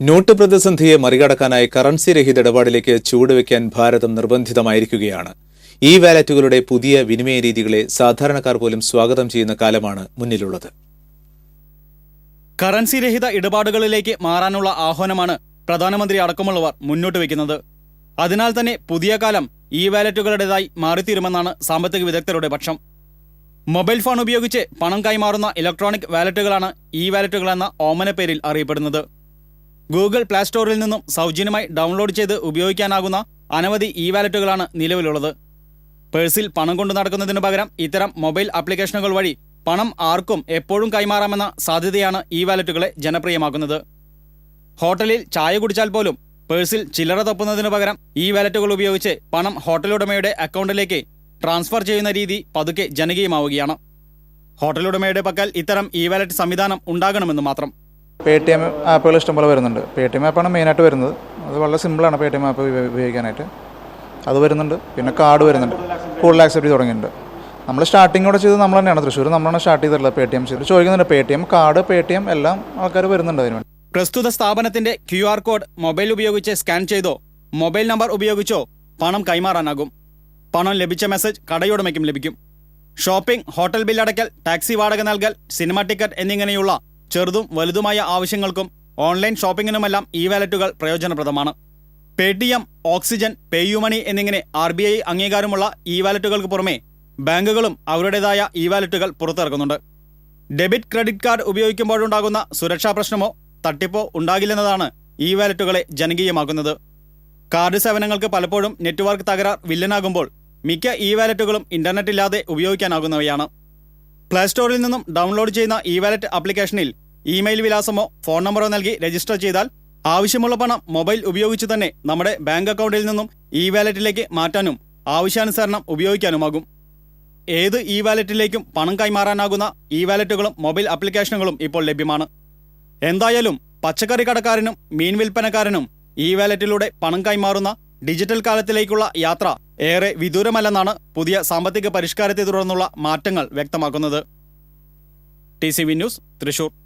Not പ്രതിസന്ധിയെ മറികടക്കാനായി currency രഹിത ഇടപാടിലേക്ക് ചുവടുവെക്കാൻ ഭാരതം നിർബന്ധിതമായിരിക്കുകയാണ്. E വാലറ്റുകളുടെ പുതിയ വിനിമയ രീതികളെ സാധാരണക്കാർ പോലും സ്വാഗതം ചെയ്യുന്ന കാലമാണ് മുന്നിലുള്ളത്. കറൻസി രഹിത ഇടപാടുകളിലേക്ക് മാറാനുള്ള ആഹ്വാനമാണ് പ്രധാനമന്ത്രി അടക്കമുള്ളവർ മുന്നോട്ട് വയ്ക്കുന്നത്. അതിനാൽ തന്നെ പുതിയ കാലം ഇ വാലറ്റുകളുടേതായി മാറിത്തീരുമെന്നാണ് സാമ്പത്തിക വിദഗ്ധരുടെ പക്ഷം. മൊബൈൽ ഫോൺ ഉപയോഗിച്ച് പണം കൈമാറുന്ന ഇലക്ട്രോണിക് വാലറ്റുകളാണ് ഇ വാലറ്റുകൾ എന്ന ഓമന പേരിൽ അറിയപ്പെടുന്നത്. ഗൂഗിൾ പ്ലേ സ്റ്റോറിൽ നിന്നും സൗജന്യമായി ഡൗൺലോഡ് ചെയ്ത് ഉപയോഗിക്കാനാകുന്ന അനവധി ഇ വാലറ്റുകളാണ് നിലവിലുള്ളത്. പേഴ്സിൽ പണം കൊണ്ടു നടക്കുന്നതിനു പകരം ഇത്തരം മൊബൈൽ ആപ്ലിക്കേഷനുകൾ വഴി പണം ആർക്കും എപ്പോഴും കൈമാറാമെന്ന സാധ്യതയാണ് ഇ വാലറ്റുകളെ ജനപ്രിയമാക്കുന്നത്. ഹോട്ടലിൽ ചായ കുടിച്ചാൽ പോലും പേഴ്സിൽ ചില്ലറ തപ്പുന്നതിനു പകരം ഇ വാലറ്റുകൾ ഉപയോഗിച്ച് പണം ഹോട്ടൽ ഉടമയുടെ അക്കൗണ്ടിലേക്ക് ട്രാൻസ്ഫർ ചെയ്യുന്ന രീതി പതുക്കെ ജനകീയമാവുകയാണ്. ഹോട്ടലുടമയുടെ പക്കൽ ഇത്തരം ഇ വാലറ്റ് സംവിധാനം ഉണ്ടാകണമെന്ന് മാത്രം. പേ ടി എം ആപ്പുകൾ ഇഷ്ടംപോലെ വരുന്നുണ്ട്. പേ ടി എം ആപ്പാണ് മെയിനായിട്ട് വരുന്നത്. അത് വളരെ സിമ്പിളാണ് പേ ടി എം ആപ്പ് ഉപ- ഉപയോഗിക്കാനായിട്ട്. അത് വരുന്നുണ്ട്. പിന്നെ കാർഡ് വരുന്നുണ്ട്. കൂടുതൽ ആക്സെപ്റ്റ് ചെയ്ത് തുടങ്ങിയിട്ടുണ്ട്. നമ്മൾ സ്റ്റാർട്ടിങ്ങോടെ ചെയ്ത് നമ്മൾ തന്നെയാണ്. തൃശ്ശൂർ നമ്മളാണ് സ്റ്റാർട്ട് ചെയ്തിട്ടുള്ളത് പേ ടി എം ചെയ്ത്. ചോദിക്കുന്നുണ്ട് Paytm card Paytm എല്ലാം ആൾക്കാർ വരുന്നുണ്ട് അതിന് പ്രസ്തുത സ്ഥാപനത്തിന്റെ ക്യു ആർ കോഡ് മൊബൈൽ ഉപയോഗിച്ച് സ്കാൻ ചെയ്തോ? മൊബൈൽ നമ്പർ ഉപയോഗിച്ചോ? പണം കൈമാറാനാകും. പണം ലഭിച്ച മെസ്സേജ് കടയുടമയ്ക്കും ലഭിക്കും. ഷോപ്പിംഗ് ഹോട്ടൽ ബില്ലടയ്ക്കൽ ടാക്സി വാടക നൽകൽ സിനിമ ടിക്കറ്റ് എന്നിങ്ങനെയുള്ള ചെറുതും വലുതുമായ ആവശ്യങ്ങൾക്കും ഓൺലൈൻ ഷോപ്പിംഗിനുമെല്ലാം ഇ വാലറ്റുകൾ പ്രയോജനപ്രദമാണ്. പേടിഎം ഓക്സിജൻ പേയുമണി എന്നിങ്ങനെ ആർ ബി ഐ അംഗീകാരമുള്ള ഇ വാലറ്റുകൾക്ക് പുറമെ ബാങ്കുകളും അവരുടേതായ ഇ വാലറ്റുകൾ പുറത്തിറക്കുന്നുണ്ട്. ഡെബിറ്റ് ക്രെഡിറ്റ് കാർഡ് ഉപയോഗിക്കുമ്പോഴുണ്ടാകുന്ന സുരക്ഷാ പ്രശ്നമോ തട്ടിപ്പോ ഉണ്ടാകില്ലെന്നതാണ് ഇ വാലറ്റുകളെ ജനകീയമാക്കുന്നത്. കാർഡ് സേവനങ്ങൾക്ക് പലപ്പോഴും നെറ്റ്വർക്ക് തകരാർ വില്ലനാകുമ്പോൾ മിക്ക ഇ വാലറ്റുകളും ഇന്റർനെറ്റ് ഇല്ലാതെ ഉപയോഗിക്കാനാകുന്നവയാണ്. പ്ലേ സ്റ്റോറിൽ നിന്നും ഡൗൺലോഡ് ചെയ്യുന്ന ഇ വാലറ്റ് ആപ്ലിക്കേഷനിൽ ഇമെയിൽ വിലാസമോ ഫോൺ നമ്പറോ നൽകി രജിസ്റ്റർ ചെയ്താൽ ആവശ്യമുള്ള പണം മൊബൈൽ ഉപയോഗിച്ച് തന്നെ നമ്മുടെ ബാങ്ക് അക്കൗണ്ടിൽ നിന്നും ഇ വാലറ്റിലേക്ക് മാറ്റാനും ആവശ്യാനുസരണം ഉപയോഗിക്കാനുമാകും. ഏത് ഇ വാലറ്റിലേക്കും പണം കൈമാറാനാകുന്ന ഇ വാലറ്റുകളും മൊബൈൽ ആപ്ലിക്കേഷനുകളും ഇപ്പോൾ ലഭ്യമാണ്. എന്തായാലും പച്ചക്കറി കടക്കാരനും മീൻ വിൽപ്പനക്കാരനും ഇ വാലറ്റിലൂടെ പണം കൈമാറുന്ന ഡിജിറ്റൽ കാലത്തിലേക്കുള്ള യാത്ര ഏറെ വിദൂരമല്ലെന്നാണ് പുതിയ സാമ്പത്തിക പരിഷ്കാരത്തെ തുടർന്നുള്ള മാറ്റങ്ങൾ വ്യക്തമാക്കുന്നത്. T C V news Thrissur.